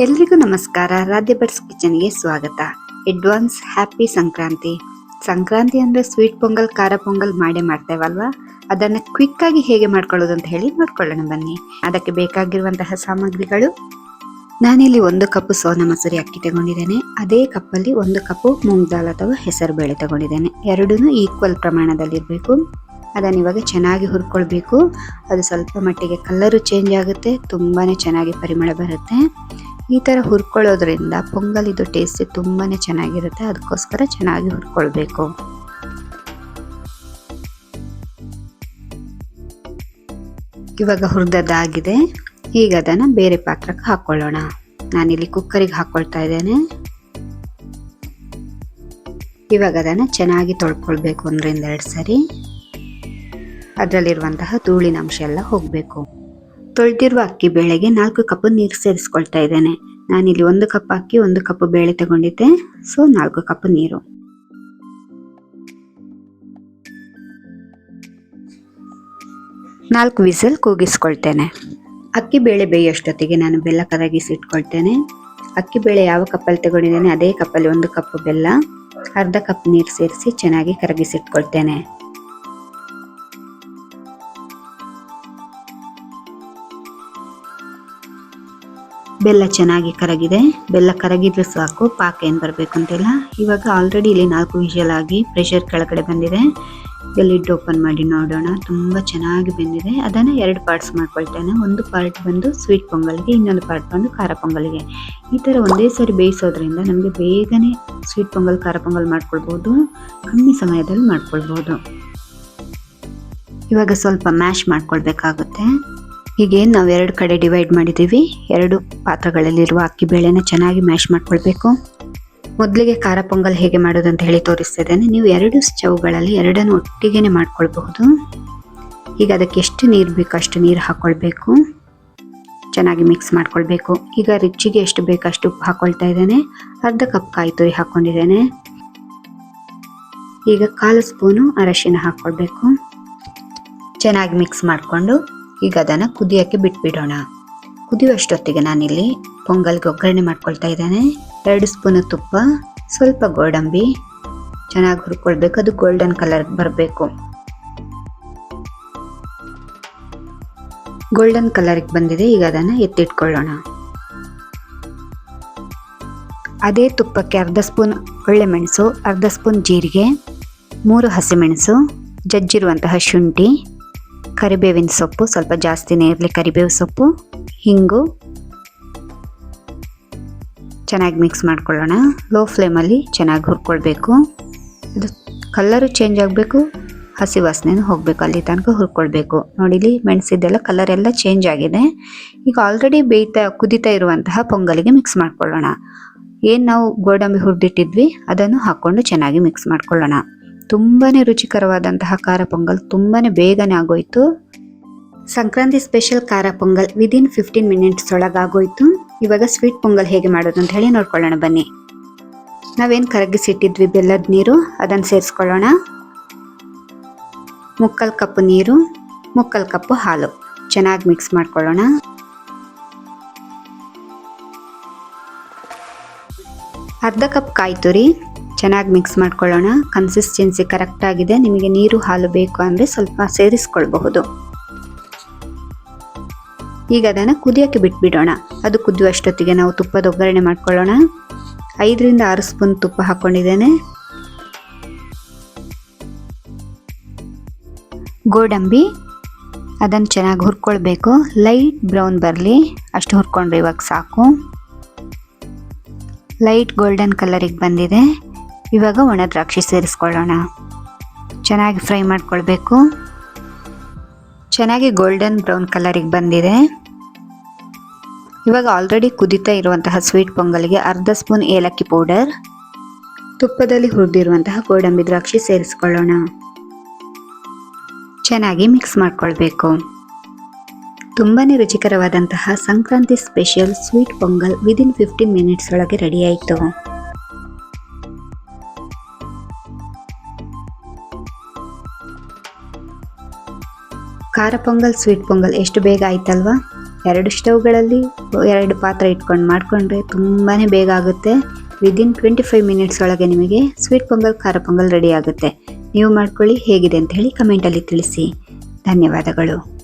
ಎಲ್ರಿಗೂ ನಮಸ್ಕಾರ. ರಾಧೆ ಬಟ್ಸ್ ಕಿಚನ್ಗೆ ಸ್ವಾಗತ. Advance happy Sankranti. ಸಂಕ್ರಾಂತಿ ಅಂದರೆ ಸ್ವೀಟ್ ಪೊಂಗಲ್, ಖಾರ ಪೊಂಗಲ್ ಮಾಡೇ ಮಾಡ್ತೇವಲ್ವಾ? ಅದನ್ನು ಕ್ವಿಕ್ ಆಗಿ ಹೇಗೆ ಮಾಡ್ಕೊಳ್ಳೋದು ಅಂತ ಹೇಳಿ ನೋಡ್ಕೊಳ್ಳೋಣ ಬನ್ನಿ. ಅದಕ್ಕೆ ಬೇಕಾಗಿರುವಂತಹ ಸಾಮಗ್ರಿಗಳು. ನಾನಿಲ್ಲಿ ಒಂದು ಕಪ್ ಸೋನಾ ಮಸೂರಿ ಅಕ್ಕಿ ತಗೊಂಡಿದ್ದೇನೆ. ಅದೇ ಕಪ್ಪಲ್ಲಿ ಒಂದು ಕಪ್ಪು ಮೂಂಗ್ ದಾಲ್ ಅಥವಾ ಹೆಸರು ಬೇಳೆ ತಗೊಂಡಿದ್ದೇನೆ. ಎರಡೂ ಈಕ್ವಲ್ ಪ್ರಮಾಣದಲ್ಲಿರಬೇಕು ಅದನ್ನ ಇವಾಗ ಚೆನ್ನಾಗಿ ಹುರ್ಕೊಳ್ಬೇಕು. ಅದು ಸ್ವಲ್ಪ ಮಟ್ಟಿಗೆ ಕಲರು ಚೇಂಜ್ ಆಗುತ್ತೆ. ತುಂಬಾನೇ ಚೆನ್ನಾಗಿ ಪರಿಮಳ ಬರುತ್ತೆ. ಈ ಥರ ಹುರ್ಕೊಳ್ಳೋದ್ರಿಂದ ಪೊಂಗಲಿದು ಟೇಸ್ಟಿ ಟೇಸ್ಟ್ ತುಂಬಾನೇ ಚೆನ್ನಾಗಿರುತ್ತೆ. ಅದಕ್ಕೋಸ್ಕರ ಚೆನ್ನಾಗಿ ಹುರ್ಕೊಳ್ಬೇಕು. ಇವಾಗ ಹುರಿದದ್ದಾಗಿದೆ. ಈಗ ಅದನ್ನ ಬೇರೆ ಪಾತ್ರಕ್ಕೆ ಹಾಕ್ಕೊಳ್ಳೋಣ ನಾನಿಲ್ಲಿ ಕುಕ್ಕರಿಗೆ ಹಾಕ್ಕೊಳ್ತಾ ಇದ್ದೇನೆ. ಇವಾಗ ಅದನ್ನು ಚೆನ್ನಾಗಿ ತೊಳ್ಕೊಳ್ಬೇಕು ಒಂದರಿಂದ ಎರಡು ಸರಿ. ಅದರಲ್ಲಿರುವಂತಹ ಧೂಳಿನ ಅಂಶ ಎಲ್ಲ ಹೋಗಬೇಕು. ತೊಳೆದಿರುವ ಅಕ್ಕಿ ಬೇಳೆಗೆ ನಾಲ್ಕು ಕಪ್ ನೀರು ಸೇರಿಸ್ಕೊಳ್ತಾ ಇದ್ದೇನೆ. ನಾನಿಲ್ಲಿ ಒಂದು ಕಪ್ ಅಕ್ಕಿ, ಒಂದು ಕಪ್ ಬೇಳೆ ತಗೊಂಡಿದ್ದೆ. ಸೊ, ನಾಲ್ಕು ಕಪ್ ನೀರು. ನಾಲ್ಕು ವಿಸಲ್ ಕೂಗಿಸ್ಕೊಳ್ತೇನೆ. ಅಕ್ಕಿ ಬೇಳೆ ಬೇಯೋಷ್ಟೊತ್ತಿಗೆ ನಾನು ಬೆಲ್ಲ ಕರಗಿಸಿ ಇಟ್ಕೊಳ್ತೇನೆ. ಅಕ್ಕಿ ಬೇಳೆ ಯಾವ ಕಪ್ಪಲ್ಲಿ ತಗೊಂಡಿದ್ದೇನೆ, ಅದೇ ಕಪ್ಪಲ್ಲಿ ಒಂದು ಕಪ್ ಬೆಲ್ಲ, ಅರ್ಧ ಕಪ್ ನೀರು ಸೇರಿಸಿ ಚೆನ್ನಾಗಿ ಕರಗಿಸಿಟ್ಕೊಳ್ತೇನೆ ಬೆಲ್ಲ ಚೆನ್ನಾಗಿ ಕರಗಿದೆ. ಬೆಲ್ಲ ಕರಗಿದ್ರೆ ಸಾಕು, ಪಾಕ ಏನು ಬರಬೇಕು ಅಂತಿಲ್ಲ. ಇವಾಗ ಆಲ್ರೆಡಿ ಇಲ್ಲಿ ನಾಲ್ಕು ವಿಷಲ್ ಆಗಿ ಪ್ರೆಷರ್ ಕೆಳಗಡೆ ಬಂದಿದೆ. ಈಗ ಲಿಡ್ ಓಪನ್ ಮಾಡಿ ನೋಡೋಣ. ತುಂಬ ಚೆನ್ನಾಗಿ ಬೆಂದಿದೆ. ಅದನ್ನು ಎರಡು ಪಾರ್ಟ್ಸ್ ಮಾಡ್ಕೊಳ್ತೇನೆ. ಒಂದು ಪಾರ್ಟ್ ಬಂದು ಸ್ವೀಟ್ ಪೊಂಗಲ್ಗೆ, ಇನ್ನೊಂದು ಪಾರ್ಟ್ ಬಂದು ಖಾರ ಪೊಂಗಲ್ಗೆ. ಈ ಥರ ಒಂದೇ ಸಾರಿ ಬೇಯಿಸೋದ್ರಿಂದ ನಮಗೆ ಬೇಗನೆ ಸ್ವೀಟ್ ಪೊಂಗಲ್, ಖಾರ ಪೊಂಗಲ್ ಮಾಡ್ಕೊಳ್ಬೋದು. ಕಮ್ಮಿ ಸಮಯದಲ್ಲಿ ಮಾಡ್ಕೊಳ್ಬೋದು. ಇವಾಗ ಸ್ವಲ್ಪ ಮ್ಯಾಶ್ ಮಾಡ್ಕೊಳ್ಬೇಕಾಗುತ್ತೆ. ಹೀಗೇನು ನಾವು ಎರಡು ಕಡೆ ಡಿವೈಡ್ ಮಾಡಿದ್ದೀವಿ. ಎರಡು ಪಾತ್ರಗಳಲ್ಲಿರುವ ಅಕ್ಕಿ ಬೇಳೆನ ಚೆನ್ನಾಗಿ ಮ್ಯಾಶ್ ಮಾಡ್ಕೊಳ್ಬೇಕು. ಮೊದಲಿಗೆ ಖಾರ ಪೊಂಗಲ್ ಹೇಗೆ ಮಾಡೋದು ಅಂತ ಹೇಳಿ ತೋರಿಸ್ತಾ ಇದ್ದೇನೆ ನೀವು ಎರಡು ಸ್ಟವ್ಗಳಲ್ಲಿ ಎರಡನ್ನು ಒಟ್ಟಿಗೆ ಮಾಡ್ಕೊಳ್ಬಹುದು. ಈಗ ಅದಕ್ಕೆ ಎಷ್ಟು ನೀರು ಬೇಕು ಅಷ್ಟು ನೀರು ಹಾಕ್ಕೊಳ್ಬೇಕು ಚೆನ್ನಾಗಿ ಮಿಕ್ಸ್ ಮಾಡ್ಕೊಳ್ಬೇಕು. ಈಗ ರುಚಿಗೆ ಎಷ್ಟು ಬೇಕೋ ಅಷ್ಟು ಉಪ್ಪು ಹಾಕ್ಕೊಳ್ತಾ ಇದ್ದೇನೆ. ಅರ್ಧ ಕಪ್ ಕಾಯಿ ತುರಿ ಹಾಕ್ಕೊಂಡಿದ್ದೇನೆ ಈಗ ಕಾಲು ಸ್ಪೂನು ಅರಶಿನ ಹಾಕ್ಕೊಳ್ಬೇಕು ಚೆನ್ನಾಗಿ ಮಿಕ್ಸ್ ಮಾಡಿಕೊಂಡು ಈಗ ಅದನ್ನು ಕುದಿಯೋಕ್ಕೆ ಬಿಟ್ಬಿಡೋಣ. ಕುದಿಯುವಷ್ಟೊತ್ತಿಗೆ ನಾನಿಲ್ಲಿ ಪೊಂಗಲ್ಗೆ ಒಗ್ಗರಣೆ ಮಾಡ್ಕೊಳ್ತಾ ಇದ್ದೇನೆ. ಎರಡು ಸ್ಪೂನು ತುಪ್ಪ, ಸ್ವಲ್ಪ ಗೋಡಂಬಿ, ಚೆನ್ನಾಗಿ ಹುರ್ಕೊಳ್ಬೇಕು. ಅದು ಗೋಲ್ಡನ್ ಕಲರ್ ಬರಬೇಕು. ಗೋಲ್ಡನ್ ಕಲರ್ಗೆ ಬಂದಿದೆ, ಈಗ ಅದನ್ನು ಎತ್ತಿಟ್ಕೊಳ್ಳೋಣ. ಅದೇ ತುಪ್ಪಕ್ಕೆ ಅರ್ಧ ಸ್ಪೂನ್ ಮೆಣಸು, ಅರ್ಧ ಸ್ಪೂನ್ ಜೀರಿಗೆ, ಮೂರು ಹಸಿಮೆಣಸು ಜಜ್ಜಿರುವಂತಹ ಶುಂಠಿ ಕರಿಬೇವಿನ ಸೊಪ್ಪು, ಸ್ವಲ್ಪ ಜಾಸ್ತಿನೇ ಇರಲಿ ಕರಿಬೇವು ಸೊಪ್ಪು, ಹಿಂಗು ಚೆನ್ನಾಗಿ ಮಿಕ್ಸ್ ಮಾಡ್ಕೊಳ್ಳೋಣ. ಲೋ ಫ್ಲೇಮಲ್ಲಿ ಚೆನ್ನಾಗಿ ಹುರ್ಕೊಳ್ಬೇಕು. ಇದು ಕಲ್ಲರು ಚೇಂಜ್ ಆಗಬೇಕು, ಹಸಿ ವಾಸನೆನೂ ಹೋಗಬೇಕು ಅಲ್ಲಿ ತನಕ ಹುರ್ಕೊಳ್ಬೇಕು. ನೋಡಿಲಿ ಮೆಣಸಿದ್ದೆಲ್ಲ ಕಲರ್ ಎಲ್ಲ ಚೇಂಜ್ ಆಗಿದೆ. ಈಗ ಆಲ್ರೆಡಿ ಬೇಯ್ತಾ, ಕುದಿತಾ ಇರುವಂತಹ ಪೊಂಗಲಿಗೆ ಮಿಕ್ಸ್ ಮಾಡ್ಕೊಳ್ಳೋಣ. ಏನು ನಾವು ಗೋಡಂಬಿ ಹುರಿದಿಟ್ಟಿದ್ವಿ, ಅದನ್ನು ಹಾಕ್ಕೊಂಡು ಚೆನ್ನಾಗಿ ಮಿಕ್ಸ್ ಮಾಡ್ಕೊಳ್ಳೋಣ. ತುಂಬಾನೇ ರುಚಿಕರವಾದಂತಹ ಖಾರ ಪೊಂಗಲ್ ತುಂಬಾ ಬೇಗನೆ ಆಗೋಯ್ತು. ಸಂಕ್ರಾಂತಿ ಸ್ಪೆಷಲ್ ಖಾರ ಪೊಂಗಲ್ ವಿದಿನ್ ಫಿಫ್ಟೀನ್ ಮಿನಿಟ್ಸ್ ಒಳಗಾಗೋಯ್ತು. ಇವಾಗ ಸ್ವೀಟ್ ಪೊಂಗಲ್ ಹೇಗೆ ಮಾಡೋದು ಅಂತ ಹೇಳಿ ನೋಡ್ಕೊಳ್ಳೋಣ, ಬನ್ನಿ. ನಾವೇನು ಕರಗಿಸಿಟ್ಟಿದ್ವಿ ಬೆಲ್ಲದ ನೀರು, ಅದನ್ನು ಸೇರಿಸ್ಕೊಳ್ಳೋಣ. ಮುಕ್ಕಲ್ ಕಪ್ ನೀರು, ಮುಕ್ಕಲ್ ಕಪ್ಪು ಹಾಲು. ಚೆನ್ನಾಗಿ ಮಿಕ್ಸ್ ಮಾಡ್ಕೊಳ್ಳೋಣ. ಅರ್ಧ ಕಪ್ ಕಾಯಿ ತುರಿ ಚೆನ್ನಾಗಿ ಮಿಕ್ಸ್ ಮಾಡ್ಕೊಳ್ಳೋಣ. ಕನ್ಸಿಸ್ಟೆನ್ಸಿ ಕರೆಕ್ಟಾಗಿದೆ ನಿಮಗೆ ನೀರು, ಹಾಲು ಬೇಕು ಅಂದರೆ ಸ್ವಲ್ಪ ಸೇರಿಸ್ಕೊಳ್ಬಹುದು. ಈಗ ಅದನ್ನು ಕುದಿಯೋಕ್ಕೆ ಬಿಟ್ಬಿಡೋಣ. ಅದು ಕುದಿಯುವಷ್ಟೊತ್ತಿಗೆ ನಾವು ತುಪ್ಪದ ಒಗ್ಗರಣೆ ಮಾಡ್ಕೊಳ್ಳೋಣ. ಐದರಿಂದ ಆರು ಸ್ಪೂನ್ ತುಪ್ಪ ಹಾಕ್ಕೊಂಡಿದ್ದೇನೆ. ಗೋಡಂಬಿ, ಅದನ್ನು ಚೆನ್ನಾಗಿ ಹುರ್ಕೊಳ್ಬೇಕು. ಲೈಟ್ ಬ್ರೌನ್ ಬರಲಿ. ಅಷ್ಟು ಹುರ್ಕೊಂಡ್ರೆ ಇವಾಗ ಸಾಕು. ಲೈಟ್ ಗೋಲ್ಡನ್ ಕಲರಿಗೆ ಬಂದಿದೆ. ಇವಾಗ ಒಣ ದ್ರಾಕ್ಷಿ ಸೇರಿಸ್ಕೊಳ್ಳೋಣ. ಚೆನ್ನಾಗಿ ಫ್ರೈ ಮಾಡ್ಕೊಳ್ಬೇಕು. ಚೆನ್ನಾಗಿ ಗೋಲ್ಡನ್ ಬ್ರೌನ್ ಕಲರಿಗೆ ಬಂದಿದೆ. ಇವಾಗ ಆಲ್ರೆಡಿ ಕುದಿತಾ ಇರುವಂತಹ ಸ್ವೀಟ್ ಪೊಂಗಲ್ಗೆ ಅರ್ಧ ಸ್ಪೂನ್ ಏಲಕ್ಕಿ ಪೌಡರ್ ತುಪ್ಪದಲ್ಲಿ ಹುರಿದಿರುವಂತಹ ಗೋಡಂಬಿ ದ್ರಾಕ್ಷಿ ಸೇರಿಸ್ಕೊಳ್ಳೋಣ. ಚೆನ್ನಾಗಿ ಮಿಕ್ಸ್ ಮಾಡ್ಕೊಳ್ಬೇಕು. ತುಂಬಾ ರುಚಿಕರವಾದಂತಹ Sankranti special sweet pongal within fifteen minutes ಒಳಗೆ ರೆಡಿ ಖಾರ ಪೊಂಗಲ್ ಸ್ವೀಟ್ ಪೊಂಗಲ್ ಎಷ್ಟು ಬೇಗ ಆಯ್ತಲ್ವಾ? ಎರಡು ಸ್ಟವ್ಗಳಲ್ಲಿ ಎರಡು ಪಾತ್ರೆ ಇಟ್ಕೊಂಡು ಮಾಡಿಕೊಂಡ್ರೆ ತುಂಬಾ ಬೇಗ ಆಗುತ್ತೆ. ವಿದಿನ್ ಟ್ವೆಂಟಿ ಫೈವ್ ಮಿನಿಟ್ಸ್ ಒಳಗೆ ನಿಮಗೆ ಸ್ವೀಟ್ ಪೊಂಗಲ್, ಖಾರ ಪೊಂಗಲ್ ರೆಡಿ ಆಗುತ್ತೆ. ನೀವು ಮಾಡ್ಕೊಳ್ಳಿ, ಹೇಗಿದೆ ಅಂತ ಹೇಳಿ ಕಮೆಂಟಲ್ಲಿ ತಿಳಿಸಿ. ಧನ್ಯವಾದಗಳು.